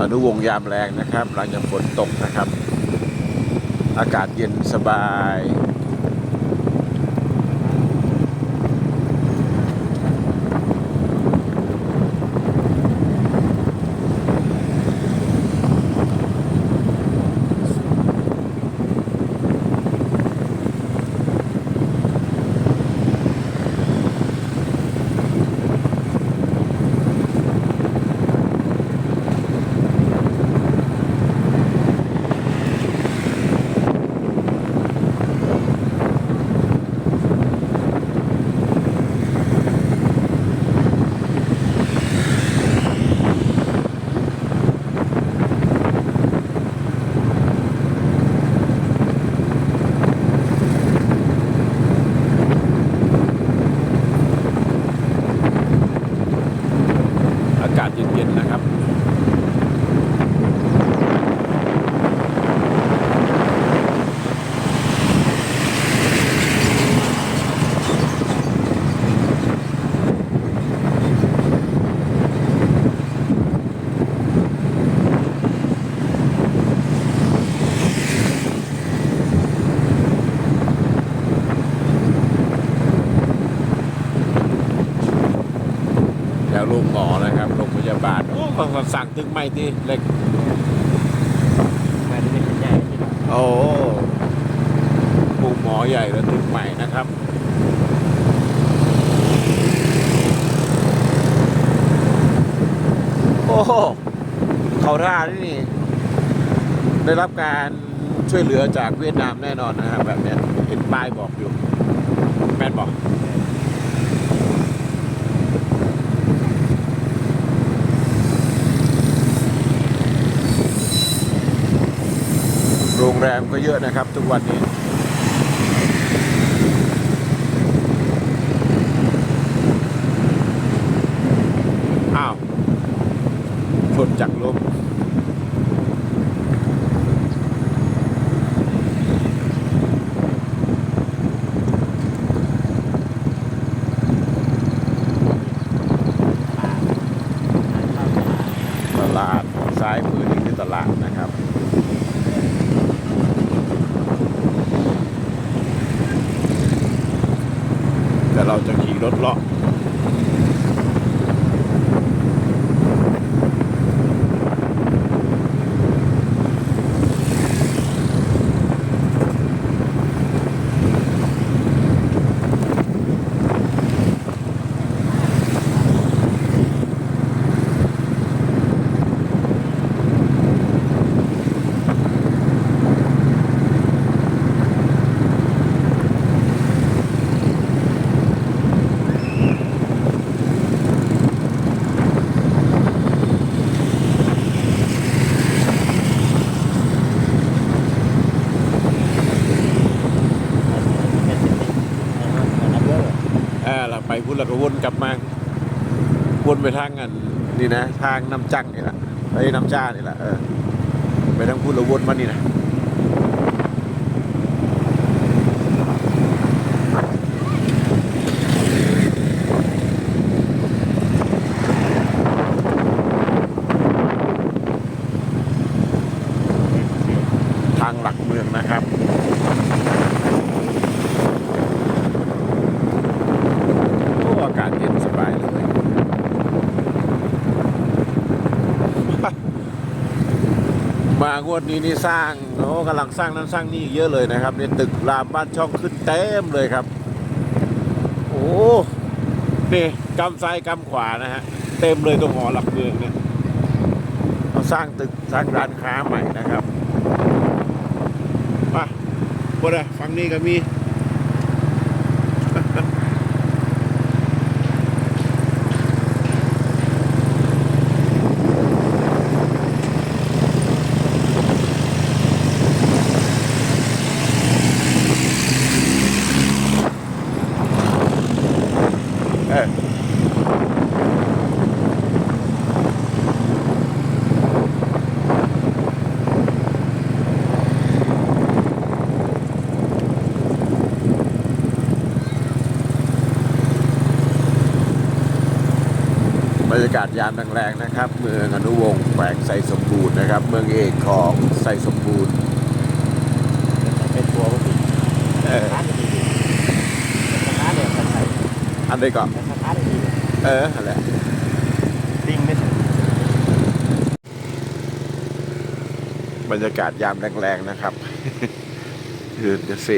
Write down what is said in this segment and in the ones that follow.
อนุวงยามแรงนะครับ หลังจากฝนตกนะครับ อากาศเย็นสบาย อากาศเย็นๆนะครับ แล้วลูกหมอนะครับโรงพยาบาลโอ้เขาสั่งตึกใหม่ที่เล็กมันเป็นใหญ่ที่เราโอ้ปลูกหมอใหญ่แล้วตึกใหม่นะครับโอ้โหเขาท่านี่นี่ ได้รับการช่วยเหลือจากเวียดนามแน่นอนนะครับแบบเนี้ยเห็นป้ายบอกอยู่ แม่นบอก โรง แรมก็เยอะนะครับทุกวันนี้ อ้าวชนจากลมตลาดซ้ายมือนี่คือตลาดนะครับ แต่เราจะขี่รถเลาะเออเราไป พุ่นแล้วก็วนกลับมา วนไปทางกันนี่นะ ทางน้ำจังนี่แหละไอ้น้ำจ้านี่แหละเออไปทางพุ่นแล้ววนมานี่นะ ทางหลักเมืองนะครับ โอ้อากาศเย็นสบายเลย มางวดนี้นี่สร้างโอ้กำลังสร้างนั้นสร้างนี่เยอะเลยนะครับเนี่ยตึกรามบ้านช่องขึ้นเต็มเลยครับ โอ้นี่กำซ้ายกำขวานะฮะเต็มเลยตรงหอหลักเมืองเนี่ยเราสร้างตึกสร้างร้านค้าใหม่นะครับมาบดอะฝั่งนี้ก็มี รยากาศยามแรงๆนะครับ เมืองอนุวงศ์แขวงไซสมบูรณ์นะครับ เมืองเอกของไซสมบูรณ์เป็นตัวก็ดีเออร้านดีร้านเนี่ยใส่อันนี้ก็แต่สตารได้ดีเออนั่นแหละดิ้งไม่ถึงบรรยากาศยามแรงๆนะครับคือจะเซ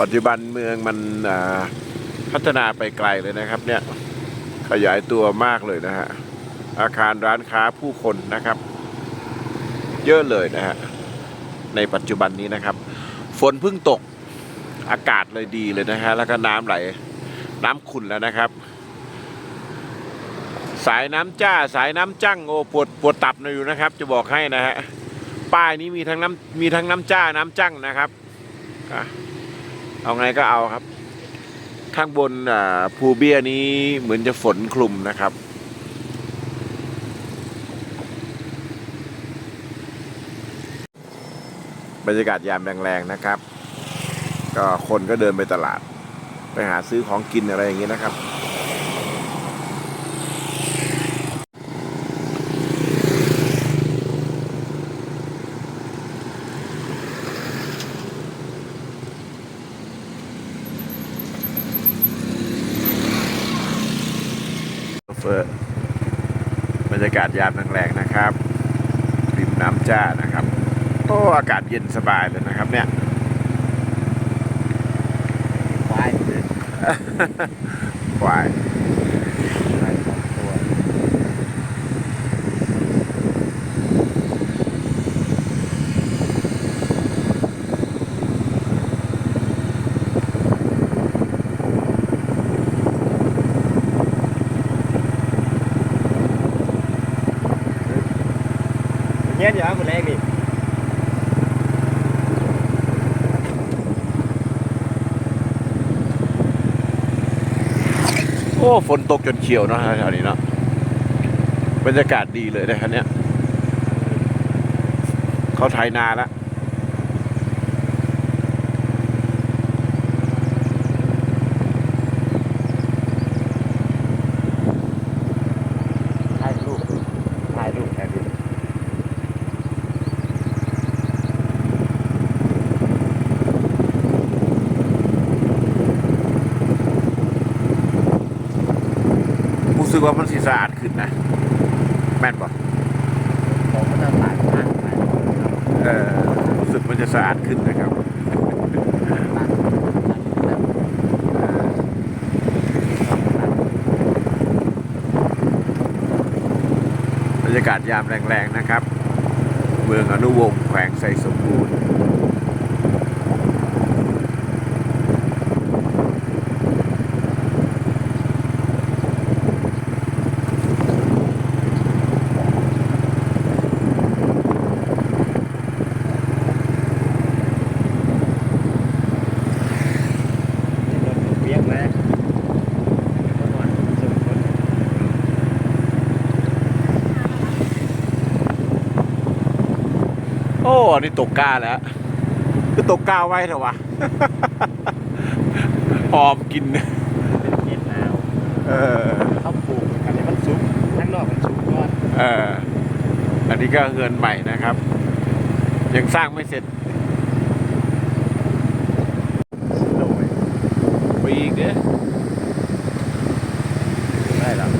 ปัจจุบันเมืองมันอ่า พัฒนาไปไกลเลยนะครับ เนี่ยขยายตัวมากเลยนะฮะอาคารร้านค้าผู้คนนะครับ เยอะเลยนะฮะในปัจจุบันนี้นะครับ ฝนเพิ่งตกอากาศเลยดีเลยนะฮะแล้วก็น้ำไหลน้ำขุ่นแล้วนะครับ สายน้ำจ้าสายน้ำจั่งโอ้ปวดปวดตับหน่อยอยู่นะครับ จะบอกให้นะฮะป้ายนี้มีทั้งน้ำมีทั้งน้ำจ้าน้ำจั่งนะครับเอาไงก็เอาครับ ข้างบนภูเบี้ยนี้เหมือนจะฝนคลุมนะครับ บรรยากาศยามแรงๆนะครับ ก็คนก็เดินไปตลาด ไปหาซื้อของกินอะไรอย่างนี้นะครับ เฟอร์บรรยากาศยามแรงๆนะครับริมน้ำจ้านะครับโอ้อากาศเย็นสบายเลยนะครับเนี่ยควายเลยควาย ควายสองตัว เดี๋ยวคนแรกนี่โอ้ฝนตกจนเขียวเนาะแถวนี้เนาะบรรยากาศดีเลยนะครับเนี่ยเขาไถนาแล้ว ถ่ายรูปถ่ายรูปถ่ายรูป รู้ สึกว่ามันสีสะอาดขึ้นนะ แม่นปะผมก็จะถ่ายถ่ายถ่ายเออรู้สึกมันจะสะอาดขึ้นนะครับบรรยากาศยามแรงๆนะครับ เมืองอนุวงศ์แขวงไซสมบูรณ์ เวียงมาคนนอนสุดคน โอ้อันนี่ตกกล้าแล้วคือตกกล้าไว้เถอะวะหอมกินเป็นเย็นหนาวเออเขาปลูกกันเนี่ยมันสุกข้างนอกมันสุกก่อนเอออันนี้ก็เงินใหม่นะครับ ยังสร้างไม่เสร็จโดยไปอีกเด้อ ได้แล้ว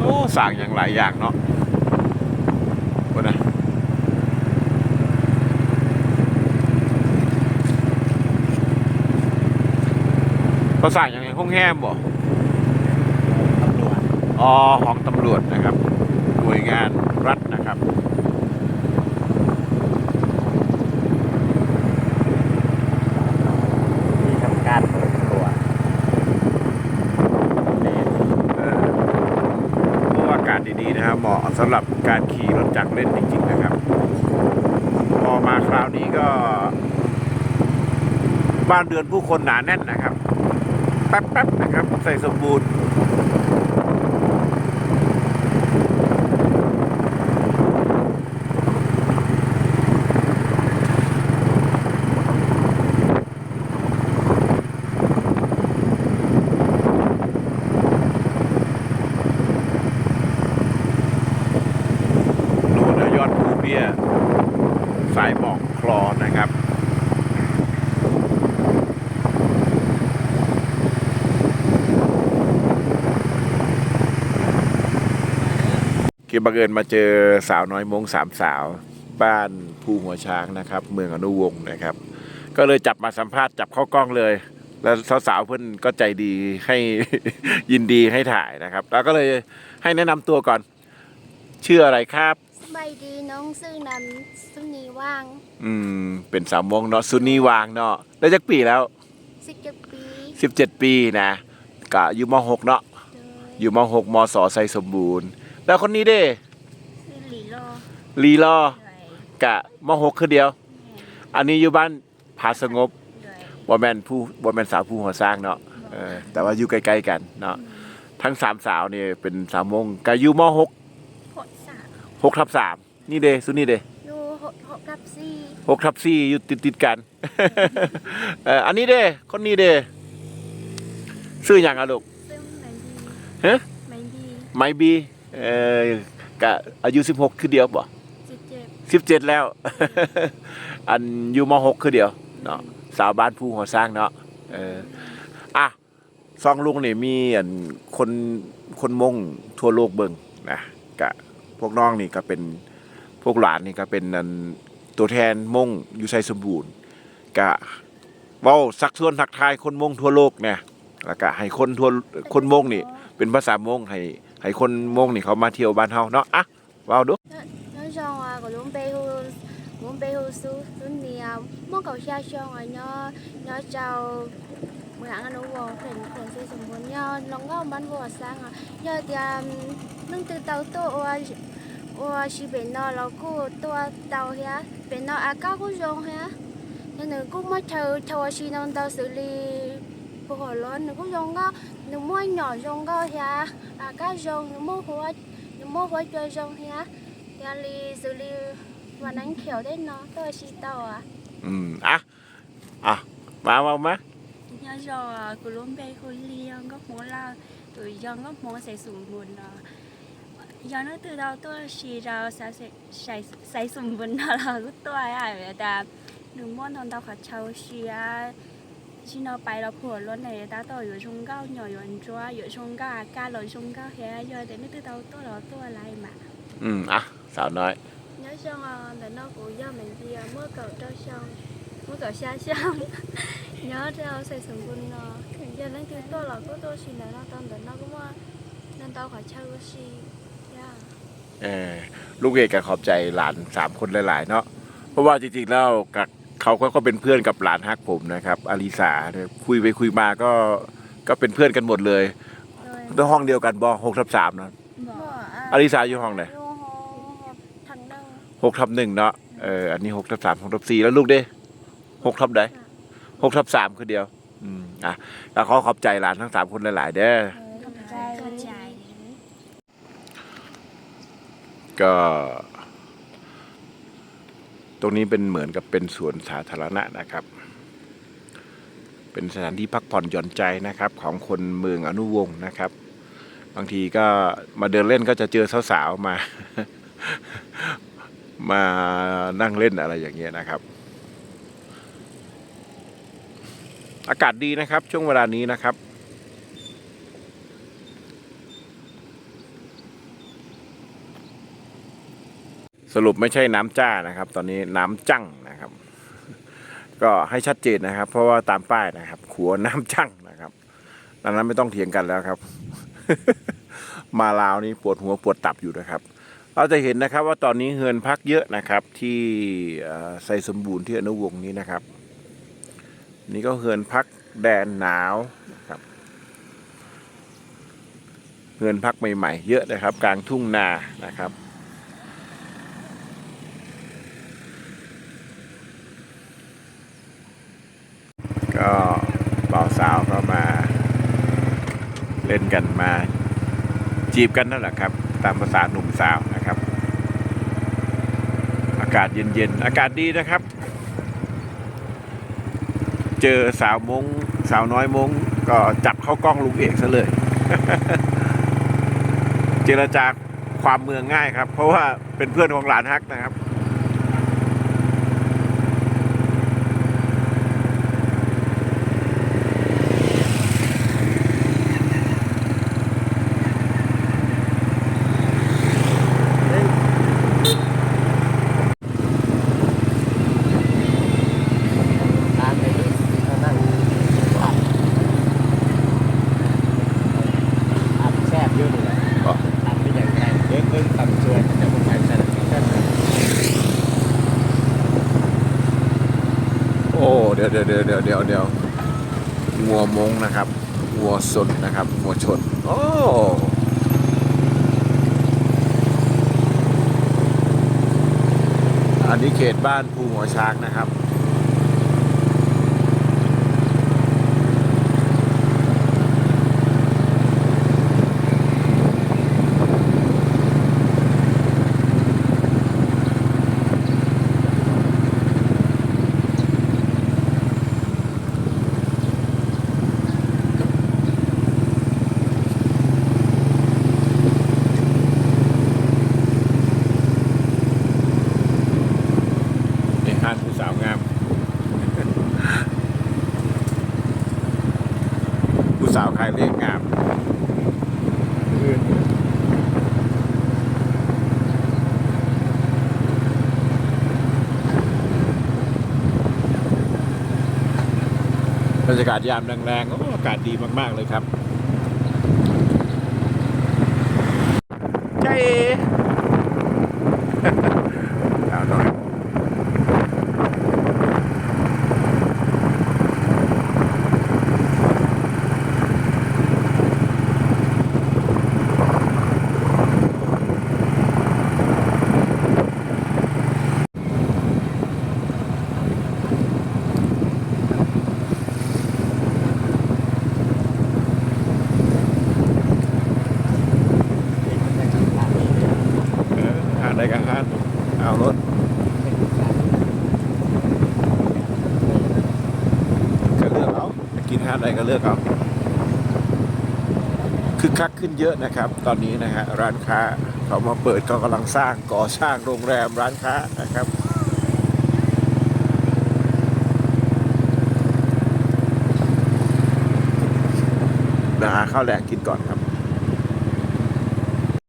โอ้สั่งอย่าง หลายอย่างเนาะคนนะเขาสั่งอย่างไรห้องแฮมบ่ตำรวจอ๋อของตำรวจนะครับหน่วยงานรัฐนะครับ ที่ทำการเปิดตัวเดน เออเพราะว่าอากาศดีๆนะครับ เหมาะ สำหรับการขี่รถจักรเล่นจริง ๆ นะครับ พอมาคราวนี้ก็ บ้านเดือนผู้คนหนาแน่นนะครับ แป๊บๆนะครับ ใส่สมบูรณ์ โน่นนะยอดภูเบี้ย สายหมอกคลอนะครับ คือบังเอิญมาเจอสาวน้อยมงสามสาว บ้านภูหัวช้างนะครับ เมืองอนุวงศ์นะครับ ก็เลยจับมาสัมภาษณ์จับเข้ากล้องเลย แล้วสาวๆเพื่อนก็ใจดีให้ ยินดีให้ถ่ายนะครับ แล้วก็เลยให้แนะนำตัวก่อน ชื่ออะไรครับ สบายดีน้องซื่อนำสุนีว่างอืมเป็นสาวมงเนาะซุนีวางเนาะได้จักปีแล้ว สิบเจ็ดปี17 ปีนะกะอยู่มหกเนาะ โดยอยู่มหกมสไซสมบูรณ์ แล้วคนนี้เด้ชื่อหลีโลลีลอโดยกะมหกคือเดียว อันนี้อยู่บ้านผาสงบโดยบ่แม่นผู้บ่แม่นสาวผู้หัวสร้างเนาะเออแต่ว่าอยู่ใกล้ๆกันเนาะทั้งสามสาวนี่เป็นสาวมงกะอยู่มหกหกสามหกทับสามนี่เด้ซุนี่เด้ อยูหกหกกับสี่หกทับสี่อยู่ติดติดๆกัน เอออันนี้เด้ คนนี้เด้ชื่ออย่างอะลูก ซึ่งแมนดีฮะแมนดีไมบี เอ่อกะอายุสิบหกคือเดียวบ่สิบเจ็ดสิบเจ็ดแล้ว อันอยู่มหกคือเดียวเนาะสาวบ้านผู้หัวสร้างเนาะเอออะซองลุงนี่มีอันคนคนมงทั่วโลกเบิ่งนะกะพวกน้องนี่ก็เป็นพวกหลานนี่ก็เป็นอันตัวแทนมงอยู่ไซสมบูรณ์กะเว้าสักส่วนทักทายคนมงทั่วโลกเนี่ยแล้วก็ให้คนทั่วคนมงนี่เป็นภาษามงให้ ให้คนมงนี่เขามาเที่ยวบ้านเฮาเนาะอ่ะว้าวดูท่านชองอ่ะก็ลุงเปฮูลุงเปฮูซูซุนเนี่ยมงเขาชาชองอ่ะเนาะเนาะเจ้าเมืองอันนู้นวอเพิ่นเพิ่นสิสมบูรณ์เนาะลองก็บ้านวอสร้างอ่ะเนาะเตรียมนึงตื่นเตาโตอ่ะว่าชีเป็นนอเรากูตัวเตาเฮียเป็นนออากาศกูยงเฮีย nên cũng mới thử thua chi non tao xử lý phù hợp lớn cũng giống đó nếu mua nhỏ rong go hia à cá rong nếu mua hoa nếu mua hoa chơi rong hia hia li xử li và nắng kiểu đấy nó tôi chỉ tàu à ừ à à ba bao má nhớ rồi của luôn bé khôi li góc muốn là tụi dân góc muốn sẽ sùng buồn giờ nó từ đầu tôi chỉ ra sẽ sẽ sẽ sùng buồn à, là rất tôi à vậy ta. Nếu mua thằng tao khát cháu xia phải chầu xì à chỉ nó bay là phở luôn này ta tôi ở trong cao nhỏ nhỏ chúa ở trong cao ca lối trong cao hè giờ để nó từ đầu tôi là tôi lại mà อืมอะสาวน้อย nhớ xong à để nó của do mình đi à mới cầu trao xong mới cầu xa xong nhớ theo xây dựng quân nó giờ nó từ tôi là có tôi xin là nó tâm để nó cũng à nên tao phải chơi cái gì yeah เออลูกเอกก็ขอบใจหลานสามคนหลายๆเนาะเพราะว่าจริงๆแล้วกับ เขาก็ก็เป็นเพื่อนกับหลานฮักผมนะครับอลิสาเนี่ยคุยไปคุยมาก็ก็เป็นเพื่อนกันหมดเลย rồi ต้องห้องเดียวกันบ่หกทับสามเนาะอลิสาอยู่ห้องไหน thằng đâu หกทับหนึ่งเนาะเอออันนี้หกทับสามหกทับสี่แล้วลูกเด้หกทับใดหกทับสามคือเดียว อืมอะแล้วขอขอบใจหลานทั้งสามคนหลายๆเด้อ con trai ก็ ตรงนี้เป็นเหมือนกับเป็นสวนสาธารณะนะครับ เป็นสถานที่พักผ่อนหย่อนใจนะครับ ของคนเมืองอนุวงศ์นะครับ บางทีก็มาเดินเล่นก็จะเจอสาวๆมา มานั่งเล่นอะไรอย่างเงี้ยนะครับ อากาศดีนะครับ ช่วงเวลานี้นะครับ สรุปไม่ใช่น้ำจ้านะครับ ตอนนี้น้ำจั่งนะครับ ก็ให้ชัดเจนนะครับ เพราะว่าตามป้ายนะครับขัวน้ำจั่งนะครับดังนั้นไม่ต้องเถียงกันแล้วครับ มาลาวนี่ปวดหัวปวดตับอยู่นะครับ เราจะเห็นนะครับว่าตอนนี้เฮือนพักเยอะนะครับ ที่เอ่อไซสมบูรณ์ที่อนุวงศ์นี้นะครับ นี่ก็เฮือนพักแดนหนาวนะครับเฮือนพักใหม่ๆ เยอะนะครับ กลางทุ่งนานะครับ ก็บ่าวสาวก็มา เล่นกันมาจีบกันนั่นแหละครับ ตามภาษาหนุ่มสาวนะครับ อากาศเย็นๆ อากาศดีนะครับ เจอสาวมงสาวน้อยมงก็จับเข้ากล้องลุงเอกซะเลย เจรจาความเมืองง่ายครับ เพราะว่าเป็นเพื่อนของหลานฮักนะครับ ทานไปที่เขานั่งอัดอัดแซ่บอยู่นี่แหละ ก็ อัดไปอย่างไรเด็กเพิ่งต่ำชวนจะมาขายสลัดที่นั่นนะ โอ้เดี๋ยวเดี๋ยวเดี๋ยวเดี๋ยวเดี๋ยวเดี๋ยวงัวมงนะครับวัวสนนะครับวัวชนโอ้อันนี้เขตบ้านภูหัวช้างนะครับ ในห้างผู้สาวงาม ผู้สาวขายเลขงาม อื่น บ รยากาศยามแรงๆโอ้อากาศดีมากๆเลยครับใจเอ๋ เอาหน่อยเออหาได้กันฮานเอารถ ก็เลือกเอา จะกินห้านใดก็เลือกเอาคึกคักขึ้นเยอะนะครับ ตอนนี้นะฮะร้านค้าเขามาเปิดเขากำลังสร้างก่อสร้างโรงแรมร้านค้านะครับเดี๋ยวหาข้าวแรงกินก่อนครับ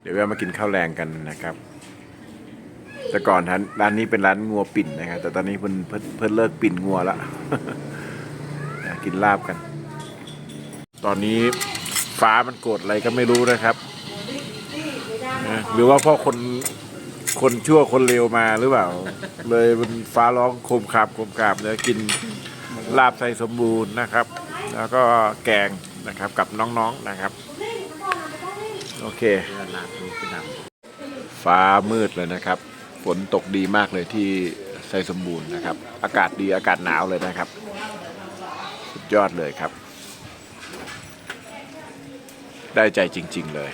เดี๋ยวแวะมากินข้าวแรงกันนะครับ แต่ก่อนร้านร้านนี้เป็นร้านงัวปิ่นนะครับ แต่ตอนนี้เพิ่นเพิ่นเพิ่นเลิกปิ่นงัวละนะกินลาบกัน ตอนนี้ฟ้ามันโกรธอะไรก็ไม่รู้นะครับนะหรือว่าพราะคนคนชั่วคนเลวมาหรือเปล่า เลยมันฟ้าร้องโคมคาบโคมคาบเลยกินลาบใส่สมบูรณ์นะครับ แล้วก็แกงนะครับกับน้องๆนะครับ โอเค ฟ้ามืดเลยนะครับ ฝนตกดีมากเลยที่ไซสมบูรณ์นะครับ อากาศดีอากาศหนาวเลยนะครับ สุดยอดเลยครับ ได้ใจจริง ๆ เลย